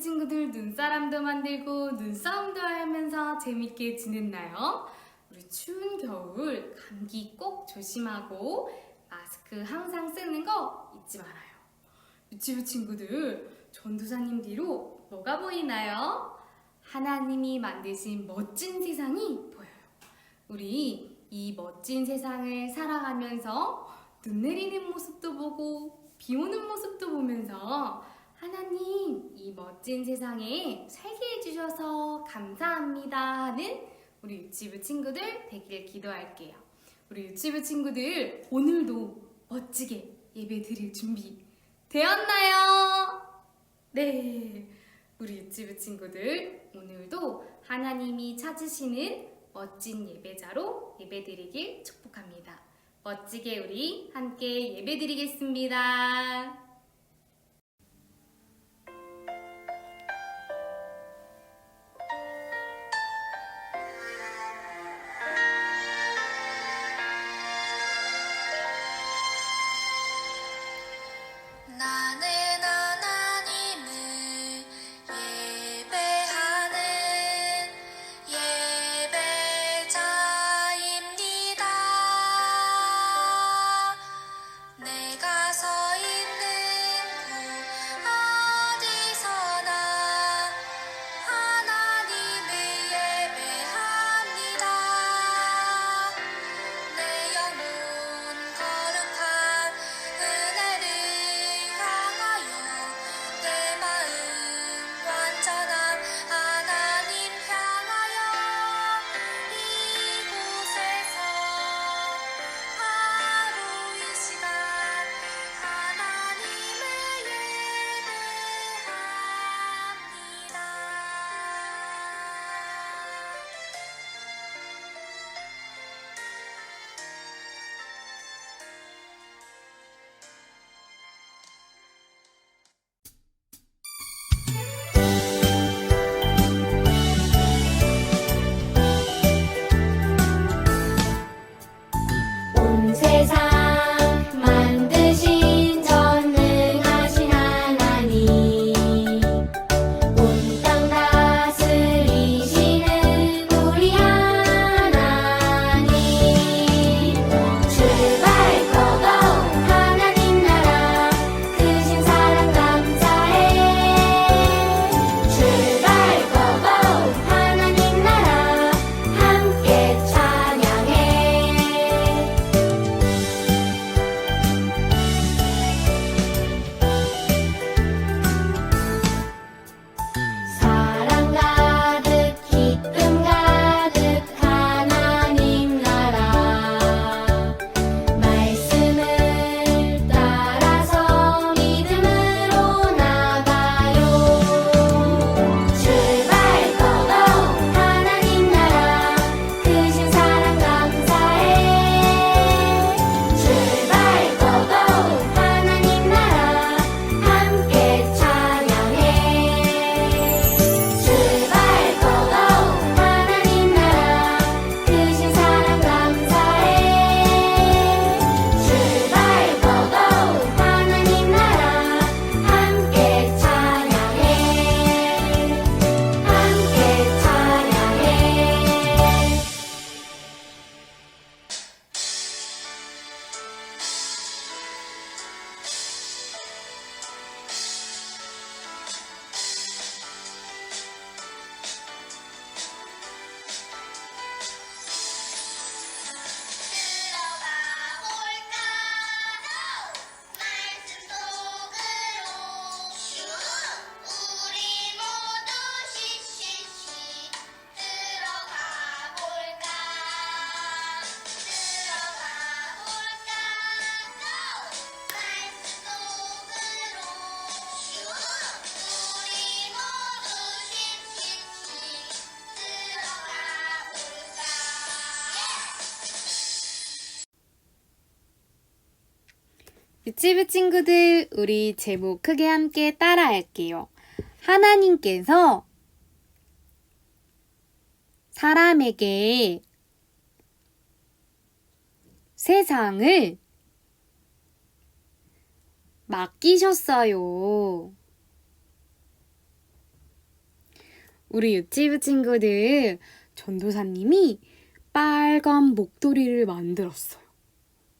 친구들 눈사람도 만들고 눈싸움도 하면서 재밌게 지냈나요? 우리 추운 겨울 감기 꼭 조심하고 마스크 항상 쓰는 거 잊지 말아요. 유치부 친구들 전도사님 뒤로 뭐가 보이나요? 하나님이 만드신 멋진 세상이 보여요. 우리 이 멋진 세상을 살아가면서 눈 내리는 모습도 보고 비 오는 모습도 보면서 하나님 이 멋진 세상에 살게 해주셔서 감사합니다 하는 우리 유치부 친구들 되길 기도할게요. 우리 유치부 친구들 오늘도 멋지게 예배 드릴 준비 되었나요? 네. 우리 유치부 친구들 오늘도 하나님이 찾으시는 멋진 예배자로 예배 드리길 축복합니다. 멋지게 우리 함께 예배 드리겠습니다. 유치부 친구들, 우리 제목 크게 함께 따라 할게요. 하나님께서 사람에게 세상을 맡기셨어요. 우리 유치부 친구들, 전도사님이 빨간 목도리를 만들었어요.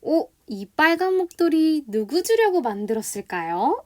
오, 이 빨간 목도리 누구 주려고 만들었을까요?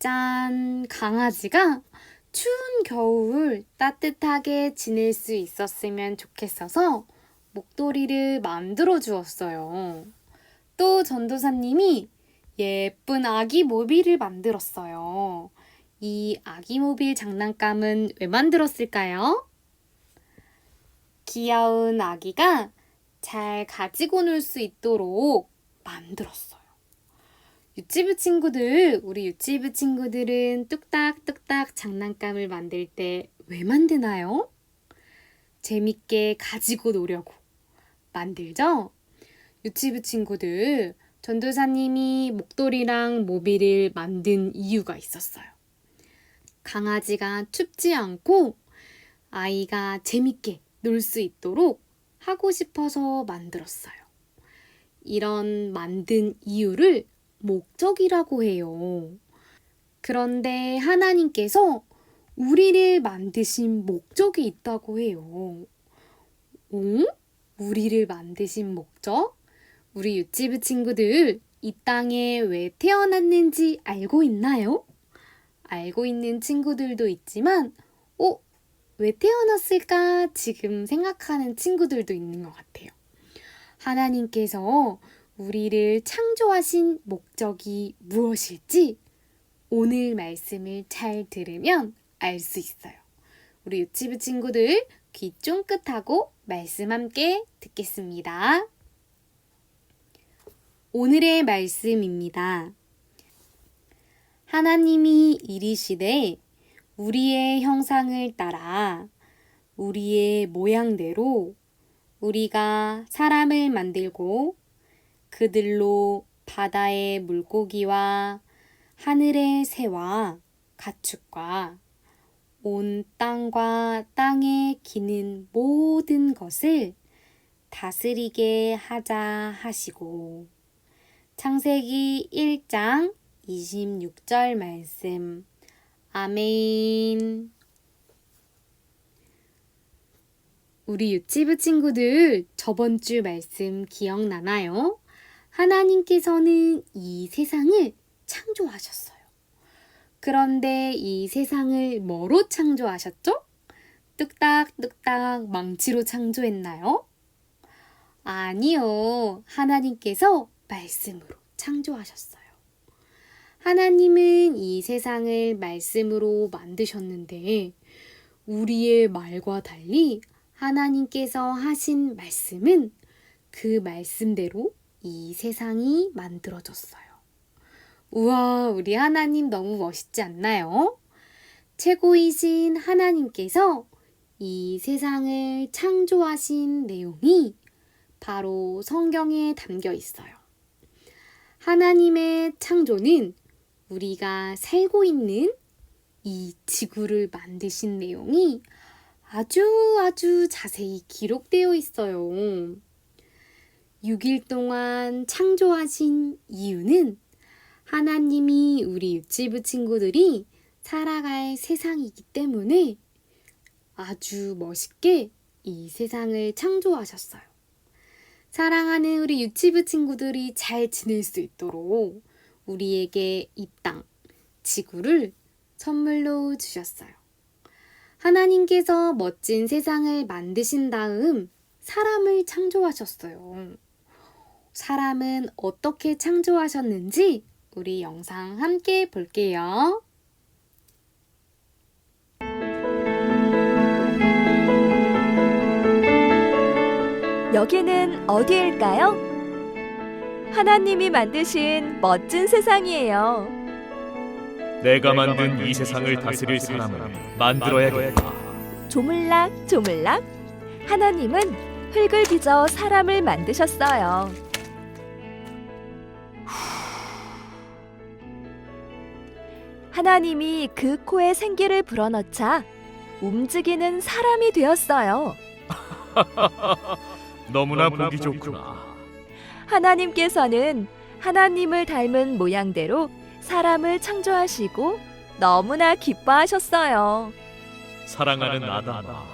짠! 강아지가 추운 겨울 따뜻하게 지낼 수 있었으면 좋겠어서 목도리를 만들어 주었어요. 또 전도사님이 예쁜 아기 모빌을 만들었어요. 이 아기 모빌 장난감은 왜 만들었을까요? 귀여운 아기가 잘 가지고 놀 수 있도록 만들었어요. 유치부 친구들, 우리 유치부 친구들은 뚝딱뚝딱 장난감을 만들 때 왜 만드나요? 재밌게 가지고 노려고 만들죠? 유치부 친구들, 전도사님이 목도리랑 모빌을 만든 이유가 있었어요. 강아지가 춥지 않고 아이가 재밌게 놀 수 있도록 하고 싶어서 만들었어요. 이런 만든 이유를 목적이라고 해요. 그런데 하나님께서 우리를 만드신 목적이 있다고 해요. 응? 우리를 만드신 목적? 우리 유치부 친구들 이 땅에 왜 태어났는지 알고 있나요? 알고 있는 친구들도 있지만, 어? 왜 태어났을까? 지금 생각하는 친구들도 있는 것 같아요. 하나님께서 우리를 창조하신 목적이 무엇일지 오늘 말씀을 잘 들으면 알 수 있어요. 우리 유치부 친구들 귀 쫑긋하고 말씀 함께 듣겠습니다. 오늘의 말씀입니다. 하나님이 이리시되 우리의 형상을 따라 우리의 모양대로 우리가 사람을 만들고 그들로 바다의 물고기와 하늘의 새와 가축과 온 땅과 땅에 기는 모든 것을 다스리게 하자 하시고. 창세기 1장 26절 말씀 아멘 우리 유치부 친구들 저번 주 말씀 기억나나요? 하나님께서는 이 세상을 창조하셨어요. 그런데 이 세상을 뭐로 창조하셨죠? 뚝딱뚝딱 망치로 창조했나요? 아니요. 하나님께서 말씀으로 창조하셨어요. 하나님은 이 세상을 말씀으로 만드셨는데 우리의 말과 달리 하나님께서 하신 말씀은 그 말씀대로 이 세상이 만들어졌어요. 우와, 우리 하나님 너무 멋있지 않나요? 최고이신 하나님께서 이 세상을 창조하신 내용이 바로 성경에 담겨 있어요. 하나님의 창조는 우리가 살고 있는 이 지구를 만드신 내용이 아주 아주 자세히 기록되어 있어요. 6일 동안 창조하신 이유는 하나님이 우리 유치부 친구들이 살아갈 세상이기 때문에 아주 멋있게 이 세상을 창조하셨어요. 사랑하는 우리 유치부 친구들이 잘 지낼 수 있도록 우리에게 이 땅, 지구를 선물로 주셨어요. 하나님께서 멋진 세상을 만드신 다음 사람을 창조하셨어요. 사람은 어떻게 창조하셨는지 우리 영상 함께 볼게요. 여기는 어디일까요? 하나님이 만드신 멋진 세상이에요. 내가 만든 이 세상을 다스릴 사람을 만들어야겠다. 조물락 조물락 하나님은 흙을 빚어 사람을 만드셨어요. 하나님이 그 코에 생기를 불어넣자 움직이는 사람이 되었어요. 너무나 보기 좋구나. 하나님께서는 하나님을 닮은 모양대로 사람을 창조하시고 너무나 기뻐하셨어요. 사랑하는 아담아,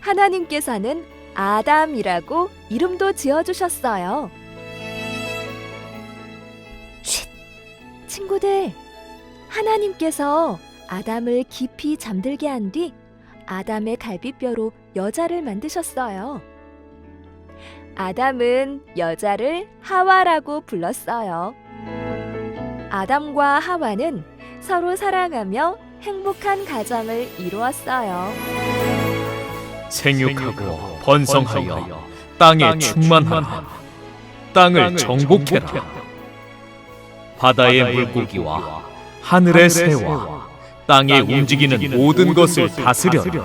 하나님께서는 아담이라고 이름도 지어주셨어요. 쉿! 친구들, 하나님께서 아담을 깊이 잠들게 한 뒤 아담의 갈비뼈로 여자를 만드셨어요. 아담은 여자를 하와라고 불렀어요. 아담과 하와는 서로 사랑하며 행복한 가정을 이루었어요. 생육하고 번성하여 땅에 충만하라. 땅을 정복해라. 바다의 물고기와 하늘의 새와 땅에 움직이는 모든 것을 다스려라.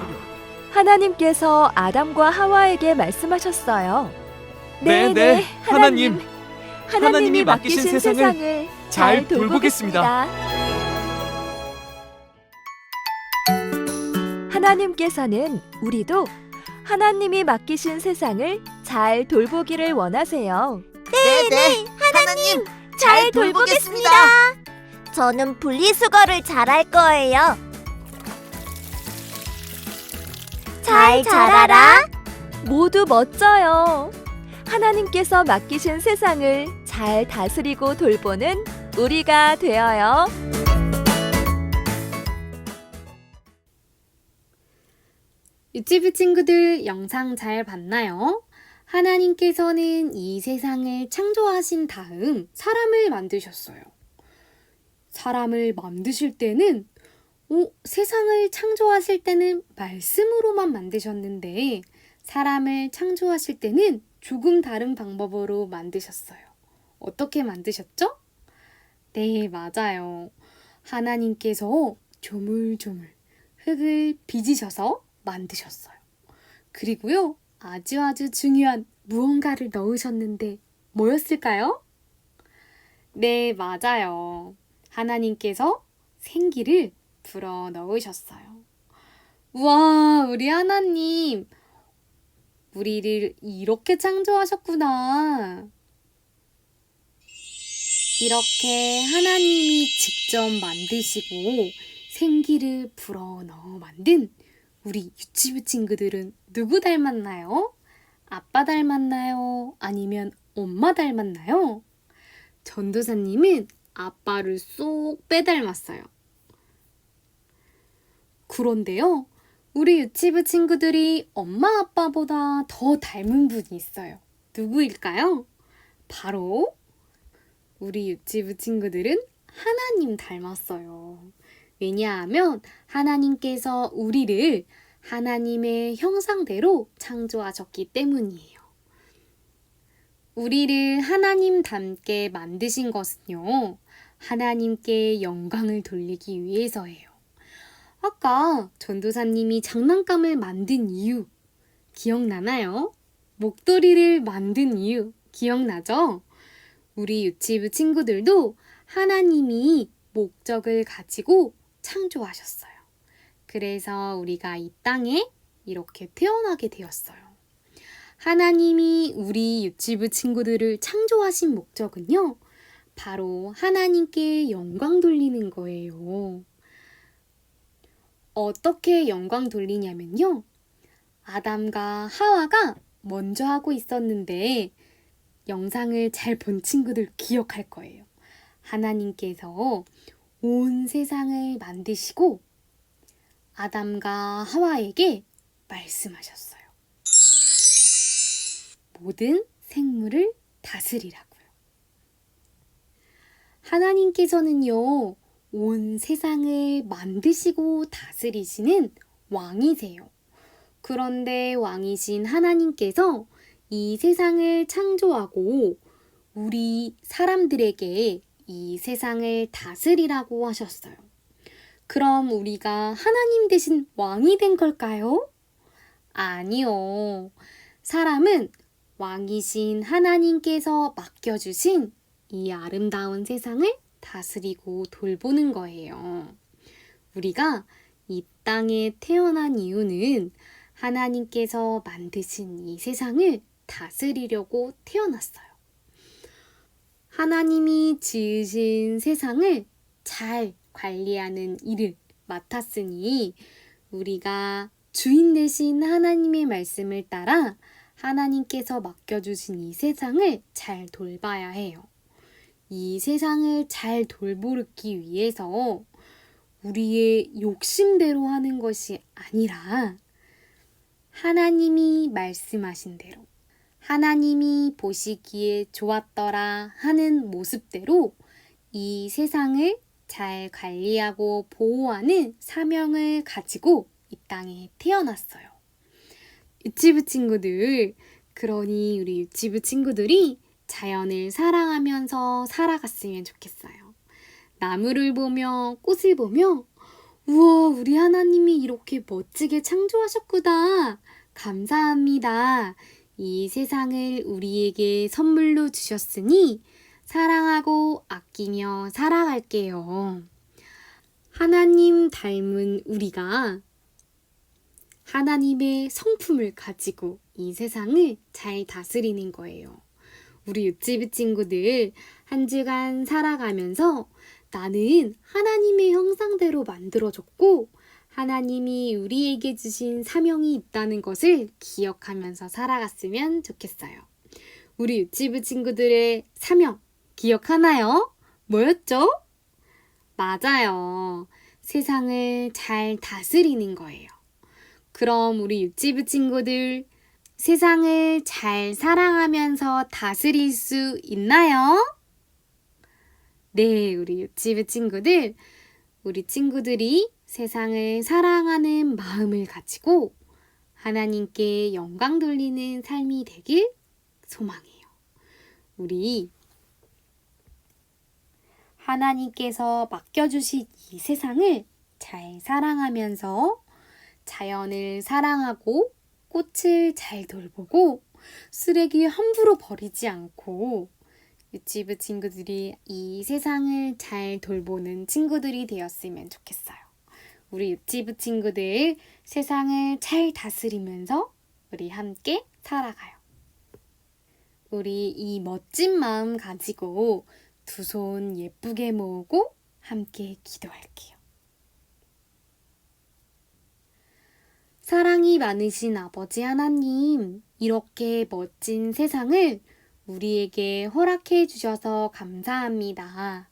하나님께서 아담과 하와에게 말씀하셨어요. 네, 네, 하나님. 하나님이 맡기신 세상을 잘 돌보겠습니다. 하나님께서는 우리도 하나님이 맡기신 세상을 잘 돌보기를 원하세요. 네네 하나님 잘 돌보겠습니다 저는 분리수거를 잘할 거예요 잘 자라라 모두 멋져요. 하나님께서 맡기신 세상을 잘 다스리고 돌보는 우리가 되어요. 유치부 친구들 영상 잘 봤나요? 하나님께서는 이 세상을 창조하신 다음 사람을 만드셨어요. 사람을 만드실 때는 오, 세상을 창조하실 때는 말씀으로만 만드셨는데 사람을 창조하실 때는 조금 다른 방법으로 만드셨어요. 어떻게 만드셨죠? 네, 맞아요. 하나님께서 조물조물 흙을 빚으셔서 만드셨어요. 그리고요, 아주 아주 중요한 무언가를 넣으셨는데 뭐였을까요? 네, 맞아요. 하나님께서 생기를 불어 넣으셨어요. 우와, 우리 하나님, 우리를 이렇게 창조하셨구나. 이렇게 하나님이 직접 만드시고 생기를 불어 넣어 만든 우리 유치부 친구들은 누구 닮았나요? 아빠 닮았나요? 아니면 엄마 닮았나요? 전도사님은 아빠를 쏙 빼닮았어요. 그런데요, 우리 유치부 친구들이 엄마 아빠보다 더 닮은 분이 있어요. 누구일까요? 바로 우리 유치부 친구들은 하나님 닮았어요. 왜냐하면 하나님께서 우리를 하나님의 형상대로 창조하셨기 때문이에요. 우리를 하나님 닮게 만드신 것은요, 하나님께 영광을 돌리기 위해서예요. 아까 전도사님이 장난감을 만든 이유 기억나나요? 목도리를 만든 이유 기억나죠? 우리 유치부 친구들도 하나님이 목적을 가지고 창조하셨어요. 그래서 우리가 이 땅에 이렇게 태어나게 되었어요. 하나님이 우리 유치부 친구들을 창조하신 목적은요, 바로 하나님께 영광 돌리는 거예요. 어떻게 영광 돌리냐면요. 아담과 하와가 먼저 하고 있었는데, 영상을 잘 본 친구들 기억할 거예요. 하나님께서 온 세상을 만드시고 아담과 하와에게 말씀하셨어요. 모든 생물을 다스리라고요. 하나님께서는요, 온 세상을 만드시고 다스리시는 왕이세요. 그런데 왕이신 하나님께서 이 세상을 창조하고 우리 사람들에게 이 세상을 다스리라고 하셨어요. 그럼 우리가 하나님 대신 왕이 된 걸까요? 아니요. 사람은 왕이신 하나님께서 맡겨주신 이 아름다운 세상을 다스리고 돌보는 거예요. 우리가 이 땅에 태어난 이유는 하나님께서 만드신 이 세상을 다스리려고 태어났어요. 하나님이 지으신 세상을 잘 관리하는 일을 맡았으니 우리가 주인 되신 하나님의 말씀을 따라 하나님께서 맡겨주신 이 세상을 잘 돌봐야 해요. 이 세상을 잘 돌보기 위해서 우리의 욕심대로 하는 것이 아니라 하나님이 말씀하신 대로 하나님이 보시기에 좋았더라 하는 모습대로 이 세상을 잘 관리하고 보호하는 사명을 가지고 이 땅에 태어났어요. 유치부 친구들, 그러니 우리 유치부 친구들이 자연을 사랑하면서 살아갔으면 좋겠어요. 나무를 보며 꽃을 보며 우와, 우리 하나님이 이렇게 멋지게 창조하셨구나. 감사합니다. 이 세상을 우리에게 선물로 주셨으니 사랑하고 아끼며 살아갈게요. 하나님 닮은 우리가 하나님의 성품을 가지고 이 세상을 잘 다스리는 거예요. 우리 유치부 친구들 한 주간 살아가면서 나는 하나님의 형상대로 만들어졌고 하나님이 우리에게 주신 사명이 있다는 것을 기억하면서 살아갔으면 좋겠어요. 우리 유치부 친구들의 사명 기억하나요? 뭐였죠? 맞아요. 세상을 잘 다스리는 거예요. 그럼 우리 유치부 친구들 세상을 잘 사랑하면서 다스릴 수 있나요? 네, 우리 유치부 친구들, 우리 친구들이 세상을 사랑하는 마음을 가지고 하나님께 영광 돌리는 삶이 되길 소망해요. 우리 하나님께서 맡겨주신 이 세상을 잘 사랑하면서 자연을 사랑하고 꽃을 잘 돌보고 쓰레기 함부로 버리지 않고 유치부 친구들이 이 세상을 잘 돌보는 친구들이 되었으면 좋겠어요. 우리 유치부 친구들 세상을 잘 다스리면서 우리 함께 살아가요. 우리 이 멋진 마음 가지고 두 손 예쁘게 모으고 함께 기도할게요. 사랑이 많으신 아버지 하나님, 이렇게 멋진 세상을 우리에게 허락해 주셔서 감사합니다.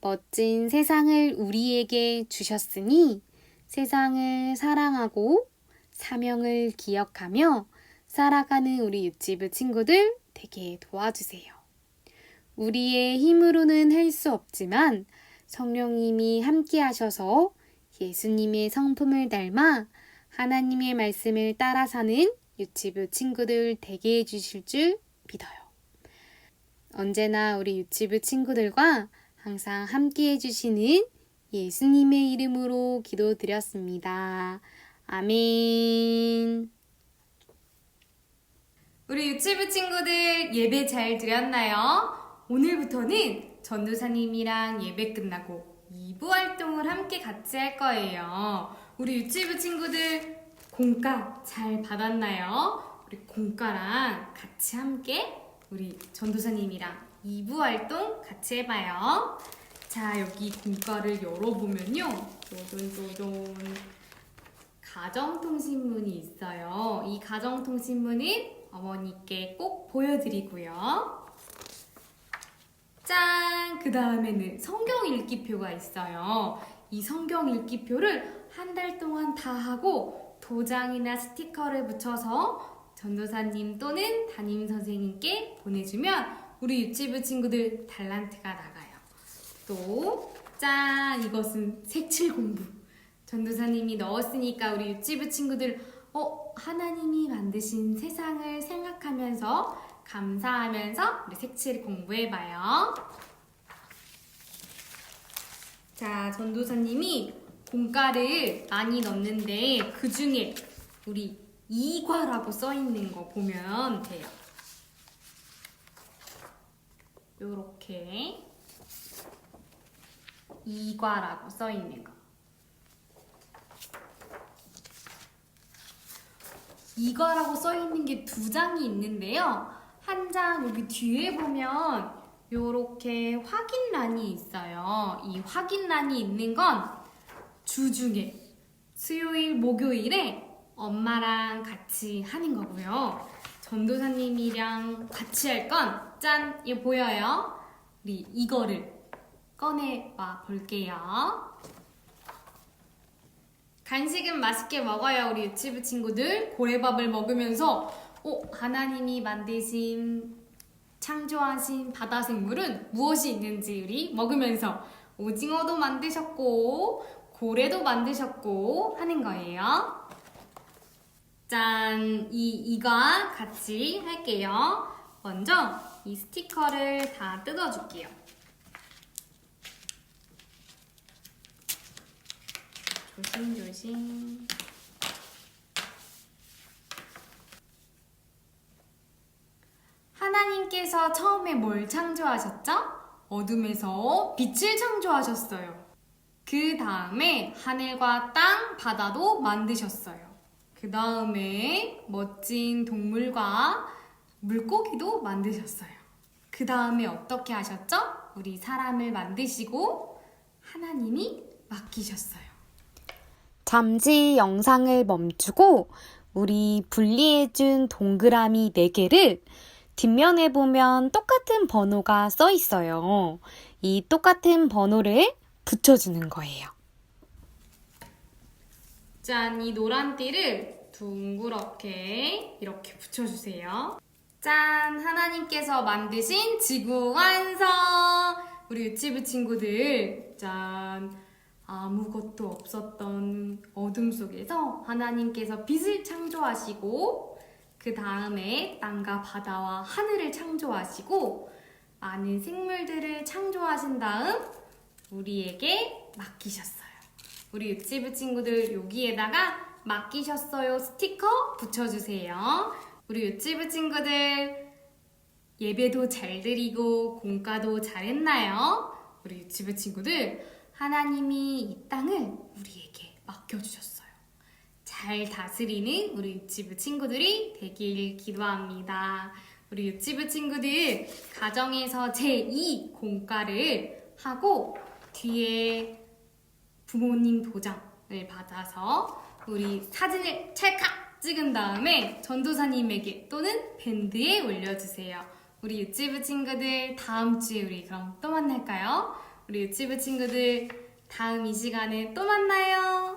멋진 세상을 우리에게 주셨으니 세상을 사랑하고 사명을 기억하며 살아가는 우리 유치부 친구들 되게 도와주세요. 우리의 힘으로는 할 수 없지만 성령님이 함께 하셔서 예수님의 성품을 닮아 하나님의 말씀을 따라 사는 유치부 친구들 되게 해주실 줄 믿어요. 언제나 우리 유치부 친구들과 항상 함께 해주시는 예수님의 이름으로 기도드렸습니다. 아멘. 우리 유치부 친구들 예배 잘 드렸나요? 오늘부터는 전도사님이랑 예배 끝나고 2부 활동을 함께 같이 할 거예요. 우리 유치부 친구들 공과 잘 받았나요? 우리 공과랑 같이 함께 우리 전도사님이랑 2부 활동 같이 해봐요. 자, 여기 공과를 열어보면요. 쪼존쪼존. 가정통신문이 있어요. 이 가정통신문은 어머니께 꼭 보여드리고요. 짠! 그 다음에는 성경 읽기표가 있어요. 이 성경 읽기표를 한 달 동안 다 하고 도장이나 스티커를 붙여서 전도사님 또는 담임 선생님께 보내주면 우리 유치부 친구들 달란트가 나가요. 또, 짠! 이것은 색칠 공부. 전도사님이 넣었으니까 우리 유치부 친구들, 어, 하나님이 만드신 세상을 생각하면서 감사하면서 우리 색칠 공부해봐요. 자, 전도사님이 공가를 많이 넣는데 그 중에 우리 이과라고 써 있는 거 보면 돼요. 요렇게 이과라고 써 있는 거. 이과라고 써 있는 게 두 장이 있는데요. 한 장 여기 뒤에 보면 요렇게 확인란이 있어요. 이 확인란이 있는 건 주중에 수요일, 목요일에 엄마랑 같이 하는 거고요. 전도사님이랑 같이 할 건, 짠! 이거 보여요? 우리 이거를 꺼내와 볼게요. 간식은 맛있게 먹어요, 우리 유치부 친구들. 고래밥을 먹으면서, 어, 하나님이 만드신, 창조하신 바다 생물은 무엇이 있는지 우리 먹으면서 오징어도 만드셨고, 고래도 만드셨고 하는 거예요. 짠! 이, 이과 같이 할게요. 먼저 이 스티커를 다 뜯어줄게요. 조심조심. 하나님께서 처음에 뭘 창조하셨죠? 어둠에서 빛을 창조하셨어요. 그 다음에 하늘과 땅, 바다도 만드셨어요. 그 다음에 멋진 동물과 물고기도 만드셨어요. 그 다음에 어떻게 하셨죠? 우리 사람을 만드시고 하나님이 맡기셨어요. 잠시 영상을 멈추고 우리 분리해준 동그라미 4개를 뒷면에 보면 똑같은 번호가 써 있어요. 이 똑같은 번호를 붙여주는 거예요. 짠, 이 노란 띠를 둥그렇게 이렇게 붙여주세요. 짠, 하나님께서 만드신 지구 완성! 우리 유치부 친구들, 짠, 아무것도 없었던 어둠 속에서 하나님께서 빛을 창조하시고, 그 다음에 땅과 바다와 하늘을 창조하시고, 많은 생물들을 창조하신 다음, 우리에게 맡기셨어요. 우리 유치부 친구들 여기에다가 맡기셨어요 스티커 붙여주세요. 우리 유치부 친구들 예배도 잘 드리고 공과도 잘했나요? 우리 유치부 친구들 하나님이 이 땅을 우리에게 맡겨주셨어요. 잘 다스리는 우리 유치부 친구들이 되길 기도합니다. 우리 유치부 친구들 가정에서 제2 공과를 하고 뒤에 부모님 도장을 받아서 우리 사진을 찰칵 찍은 다음에 전도사님에게 또는 밴드에 올려주세요. 우리 유치부 친구들 다음 주에 우리 그럼 또 만날까요? 우리 유치부 친구들 다음 이 시간에 또 만나요.